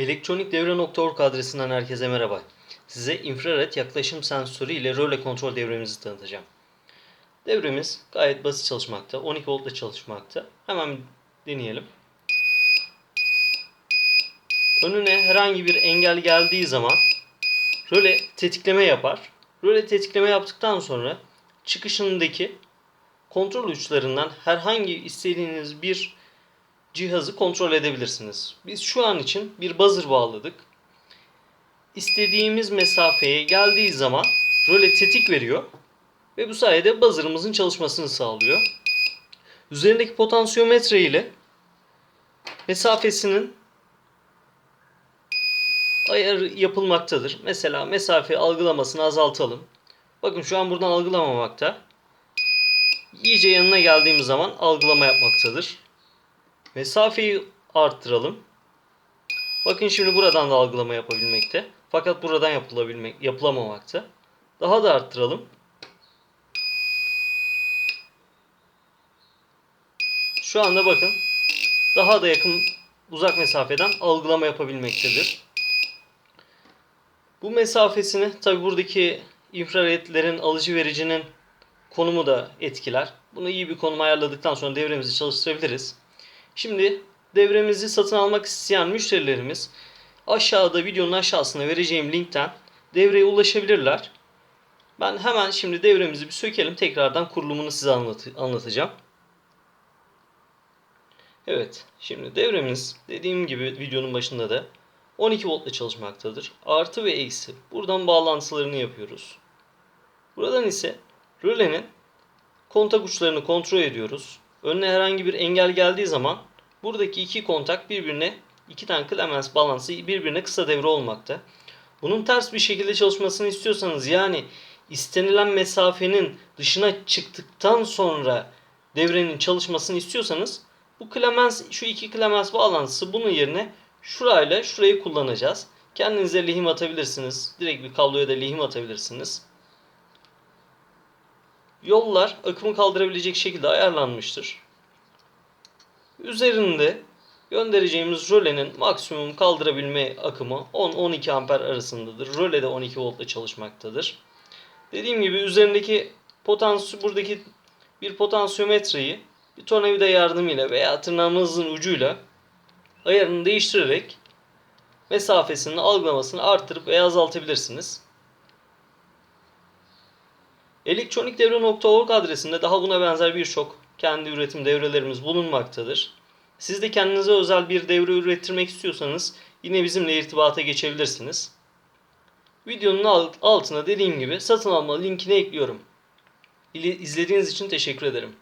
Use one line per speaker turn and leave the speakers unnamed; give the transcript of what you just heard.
Elektronikdevre.org adresinden herkese merhaba. Size infrared yaklaşım sensörü ile röle kontrol devremizi tanıtacağım. Devremiz gayet basit çalışmakta. 12 voltla çalışmakta. Hemen deneyelim. Önüne herhangi bir engel geldiği zaman röle tetikleme yapar. Röle tetikleme yaptıktan sonra çıkışındaki kontrol uçlarından herhangi istediğiniz bir cihazı kontrol edebilirsiniz. Biz şu an için bir buzzer bağladık. İstediğimiz mesafeye geldiği zaman röle tetik veriyor ve bu sayede buzzer'ımızın çalışmasını sağlıyor. Üzerindeki potansiyometre ile mesafesinin ayarı yapılmaktadır. Mesela mesafe algılamasını azaltalım. Bakın şu an buradan algılamamakta. İyice yanına geldiğimiz zaman algılama yapmaktadır. Mesafeyi arttıralım. Bakın şimdi buradan da algılama yapabilmekte. Fakat buradan yapılabilmek, yapılamamakta. Daha da arttıralım. Şu anda bakın daha da yakın uzak mesafeden algılama yapabilmektedir. Bu mesafesini tabi buradaki infraredlerin alıcı vericinin konumu da etkiler. Bunu iyi bir konum ayarladıktan sonra devremizi çalıştırabiliriz. Şimdi devremizi satın almak isteyen müşterilerimiz aşağıda videonun aşağısına vereceğim linkten devreye ulaşabilirler. Ben hemen şimdi devremizi bir sökelim. Tekrardan kurulumunu size anlat anlatacağım. Evet. Şimdi devremiz dediğim gibi videonun başında da 12 voltla çalışmaktadır. Artı ve eksi. Buradan bağlantılarını yapıyoruz. Buradan ise rölenin kontak uçlarını kontrol ediyoruz. Önüne herhangi bir engel geldiği zaman buradaki iki kontak birbirine iki tane Clemens balansı birbirine kısa devre olmakta. Bunun ters bir şekilde çalışmasını istiyorsanız yani istenilen mesafenin dışına çıktıktan sonra devrenin çalışmasını istiyorsanız bu Clemens şu iki Clemens bağlantısı bunun yerine şurayla şurayı kullanacağız. Kendinize lehim atabilirsiniz. Direkt bir kabloya da lehim atabilirsiniz. Yollar akımı kaldırabilecek şekilde ayarlanmıştır. Üzerinde göndereceğimiz rölenin maksimum kaldırabilme akımı 10-12 amper arasındadır. Röle de 12 voltla çalışmaktadır. Dediğim gibi üzerindeki potansiyo buradaki bir potansiyometreyi bir tornavida yardımıyla veya tırnağımızın ucuyla ayarını değiştirerek mesafesini algılamasını arttırıp veya azaltabilirsiniz. Elektronikdevre.org adresinde daha buna benzer birçok kendi üretim devrelerimiz bulunmaktadır. Siz de kendinize özel bir devre ürettirmek istiyorsanız yine bizimle irtibata geçebilirsiniz. Videonun altına dediğim gibi satın alma linkini ekliyorum. İzlediğiniz için teşekkür ederim.